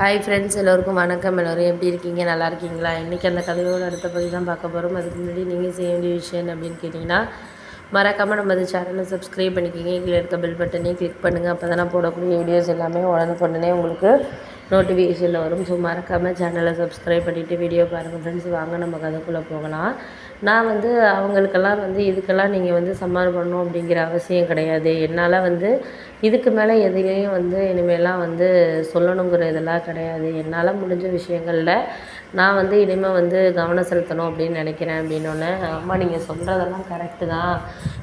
Hi friends எல்லோருக்கும் வணக்கம். எல்லோரும் எப்படி இருக்கீங்க? நல்லா இருக்கீங்களா? இன்றைக்கி அந்த கதையோட அடுத்த பகுதி தான் பார்க்க போகிறோம் அதுக்கு முன்னாடி நீங்கள் செய்ய வேண்டிய விஷயம் அப்படின்னு கேட்டிங்கன்னா மறக்காமல் நம்ம அந்த சேனலை சப்ஸ்கிரைப் பண்ணிக்கிங்க. கீழே இருக்க பெல் பட்டனே கிளிக் பண்ணுங்கள் அப்போ தான் போடக்கூடிய வீடியோஸ் எல்லாமே உடனுக்குடனே உங்களுக்கு நோட்டிஃபிகேஷனில் வரும். ஸோ மறக்காமல் சேனலை சப்ஸ்கிரைப் பண்ணிவிட்டு வீடியோ பாருங்கள் ஃப்ரெண்ட்ஸ் வாங்க நம்ம கதைக்குள்ளே போகலாம். நான் வந்து அவங்களுக்கெல்லாம் வந்து இதுக்கெல்லாம் நீங்கள் வந்து சமாளம் பண்ணணும் அப்படிங்கிற அவசியம் கிடையாது. என்னால் வந்து இதுக்கு மேலே எதுலேயும் வந்து இனிமேலாம் வந்து சொல்லணுங்கிற இதெல்லாம் கிடையாது. என்னால் முடிஞ்ச விஷயங்களில் நான் வந்து இனிமேல் வந்து கவனம் செலுத்தணும் அப்படின்னு நினைக்கிறேன் அப்படின்னோடனே அம்மா நீங்கள் சொல்கிறதெல்லாம் கரெக்டு தான்.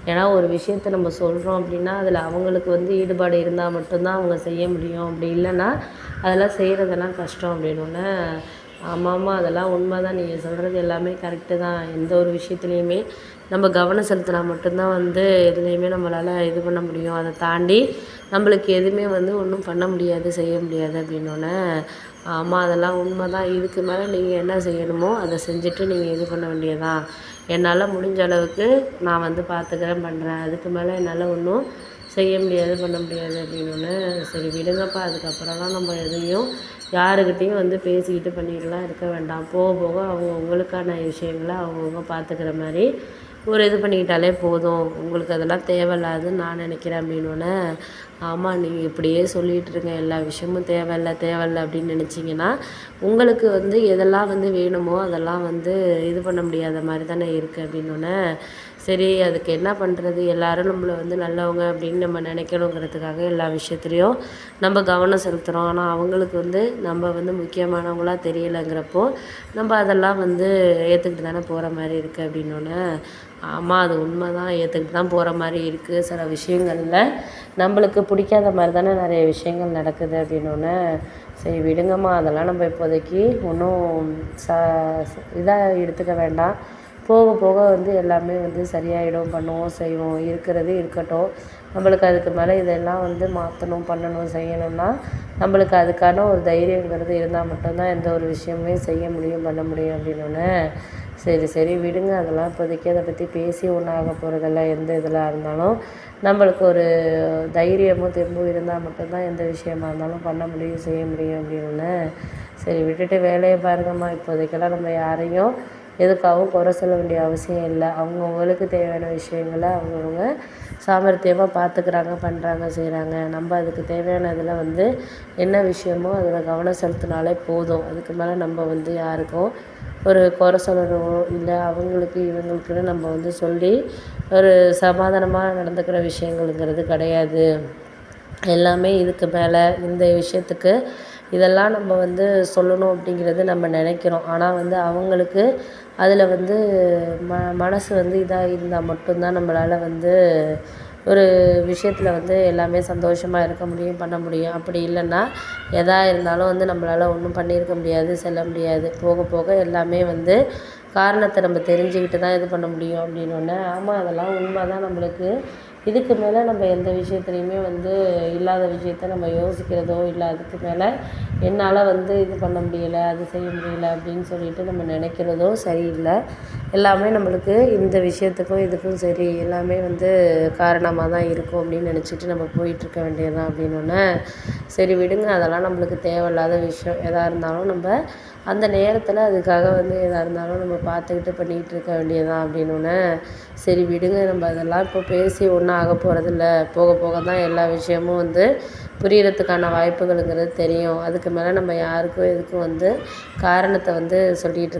ஏன்னா ஒரு விஷயத்தை நம்ம சொல்கிறோம் அப்படின்னா அதில் அவங்களுக்கு வந்து ஈடுபாடு இருந்தால் மட்டும்தான் அவங்க செய்ய முடியும். அப்படி இல்லைன்னா அதெல்லாம் செய்கிறதெல்லாம் கஷ்டம் அப்படின்னோடனே ஆமாம் ஆமாம் அதெல்லாம் உண்மை தான் நீங்கள் சொல்கிறது எல்லாமே கரெக்டு தான். எந்த ஒரு விஷயத்துலையுமே நம்ம கவனம் செலுத்தினா மட்டும்தான் வந்து எதுலேயுமே நம்மளால் இது பண்ண முடியும். அதை தாண்டி நம்மளுக்கு எதுவுமே வந்து ஒன்றும் பண்ண முடியாது செய்ய முடியாது அப்படின்னோடனே ஆமாம் அதெல்லாம் உண்மை தான் இதுக்கு மேலே நீங்கள் என்ன செய்யணுமோ அதை செஞ்சுட்டு நீங்கள் இது பண்ண வேண்டியதான் என்னால் முடிஞ்ச அளவுக்கு நான் வந்து பார்த்துக்கிறேன் பண்ணுறேன் அதுக்கு மேலே என்னால் ஒன்றும் செய்ய முடியாது பண்ண முடியாது அப்படின்னோடனே சரி விடுங்கப்பா அதுக்கப்புறம்லாம் நம்ம எதையும் யாருக்கிட்டேயும் வந்து பேசிக்கிட்டு பண்ணிக்கிட்டுலாம் இருக்க வேண்டாம். போக போக அவங்க உங்களுக்கான விஷயங்களை அவங்கவுங்க பார்த்துக்கிற மாதிரி ஒரு இது பண்ணிக்கிட்டாலே போதும். உங்களுக்கு அதெல்லாம் தேவையில்லாதுன்னு நான் நினைக்கிறேன் அப்படின்னோடனே ஆமாம் நீங்கள் இப்படியே சொல்லிகிட்ருங்க எல்லா விஷயமும் தேவையில்ல தேவையில்ல அப்படின்னு நினச்சிங்கன்னா உங்களுக்கு வந்து எதெல்லாம் வந்து வேணுமோ அதெல்லாம் வந்து இது பண்ண முடியாத மாதிரி தானே இருக்குது அப்படின்னோடனே சரி அதுக்கு என்ன பண்ணுறது எல்லோரும் நம்மளை வந்து நல்லவங்க அப்படின்னு நம்ம நினைக்கணுங்கிறதுக்காக எல்லா விஷயத்துலையும் நம்ம கவனம் செலுத்துகிறோம் ஆனால் அவங்களுக்கு வந்து நம்ம வந்து முக்கியமானவங்களாக தெரியலைங்கிறப்போ நம்ம அதெல்லாம் வந்து ஏற்றுக்கிட்டு தானே போகிற மாதிரி இருக்குது அப்படின்னோடனே ஆமாம் அது உண்மை தான் ஏற்றுக்கிட்டு தான் போகிற மாதிரி இருக்குது சில விஷயங்களில். நம்மளுக்கு பிடிக்காத மாதிரி தானே நிறைய விஷயங்கள் நடக்குது அப்படின்னோடனே சரி விடுங்கம்மா அதெல்லாம் நம்ம இப்போதைக்கு ஒன்றும் ச இதாக எடுத்துக்க வேண்டாம். போக போக வந்து எல்லாமே வந்து சரியாயிடும் பண்ணுவோம் செய்வோம் இருக்கிறது இருக்கட்டும். நம்மளுக்கு அதுக்கு மேலே இதெல்லாம் வந்து மாற்றணும் பண்ணணும் செய்யணும்னா நம்மளுக்கு அதுக்கான ஒரு தைரியங்கிறது இருந்தால் மட்டும்தான் எந்த ஒரு விஷயமே செய்ய முடியும் பண்ண முடியும் அப்படின்னோடனே சரி சரி விடுங்க. அதெல்லாம் இப்போதைக்கு அதை பற்றி பேசி ஒன்றாக போகிறதில்ல எந்த இதில் இருந்தாலும். நம்மளுக்கு ஒரு தைரியமும் தெம்பும் இருந்தால் மட்டும்தான் எந்த விஷயமா இருந்தாலும் பண்ண முடியும் செய்ய முடியும் அப்படின்னு சரி விட்டுட்டு வேலையை பாருங்கம்மா. இப்போதைக்கெல்லாம் நம்ம யாரையும் எதுக்காகவும் குறை சொல்ல வேண்டிய அவசியம் இல்லை. அவங்கவுங்களுக்கு தேவையான விஷயங்களை அவங்கவுங்க சாமர்த்தியமாக பார்த்துக்குறாங்க பண்ணுறாங்க செய்கிறாங்க நம்ம அதுக்கு தேவையான இதில் வந்து என்ன விஷயமோ அதில் கவனம் செலுத்தினாலே போதும். அதுக்கு மேலே நம்ம வந்து யாருக்கும் ஒரு குறை சொல்லணும் இல்லை அவங்களுக்கு இவங்களுக்குன்னு நம்ம வந்து சொல்லி ஒரு சமாதானமாக நடந்துக்கிற விஷயங்களுங்கிறது கிடையாது. எல்லாமே இதுக்கு மேலே இந்த விஷயத்துக்கு இதெல்லாம் நம்ம வந்து சொல்லணும் அப்படிங்கிறது நம்ம நினைக்கிறோம். ஆனால் வந்து அவங்களுக்கு அதில் வந்து ம மனசு வந்து இதாக இருந்தால் மட்டும்தான் நம்மளால் வந்து ஒரு விஷயத்தில் வந்து எல்லாமே சந்தோஷமாக இருக்க முடியும் பண்ண முடியும். அப்படி இல்லைன்னா எதா இருந்தாலும் வந்து நம்மளால் ஒன்றும் பண்ணியிருக்க முடியாது செல்ல முடியாது. போக போக எல்லாமே வந்து காரணத்தை நம்ம தெரிஞ்சுக்கிட்டு தான் இது பண்ண முடியும் அப்படின்னோடனே ஆமாம் அதெல்லாம் உண்மை தான் நம்மளுக்கு. இதுக்கு மேலே நம்ம எந்த விஷயத்துலையுமே வந்து இல்லாத விஷயத்த நம்ம யோசிக்கிறதோ இல்லை அதுக்கு மேலே என்னால் வந்து இது பண்ண முடியலை அது செய்ய முடியல அப்படின்னு சொல்லிட்டு நம்ம நினைக்கிறதோ சரியில்லை. எல்லாமே நம்மளுக்கு இந்த விஷயத்துக்கும் இதுக்கும் சரி எல்லாமே வந்து காரணமாக தான் இருக்கும் அப்படின்னு நினச்சிட்டு நம்ம போயிட்டுருக்க வேண்டியதுதான் அப்படின்னோடனே சரி விடுங்க அதெல்லாம் நம்மளுக்கு தேவையில்லாத விஷயம். எதாக இருந்தாலும் நம்ம அந்த நேரத்தில் அதுக்காக வந்து எதாக இருந்தாலும் நம்ம பார்த்துக்கிட்டு பண்ணிக்கிட்டு இருக்க வேண்டியதுதான் அப்படின்னோடனே சரி விடுங்க நம்ம அதெல்லாம் இப்போ பேசி ஒன்றா ஒன்றும் ஆக போகிறதில்ல போக போக தான் எல்லா விஷயமும் வந்து புரியறதுக்கான வாய்ப்புகளுங்கிறது தெரியும். அதுக்கு மேலே நம்ம யாருக்கும் எதுக்கும் வந்து காரணத்தை வந்து சொல்லிகிட்டு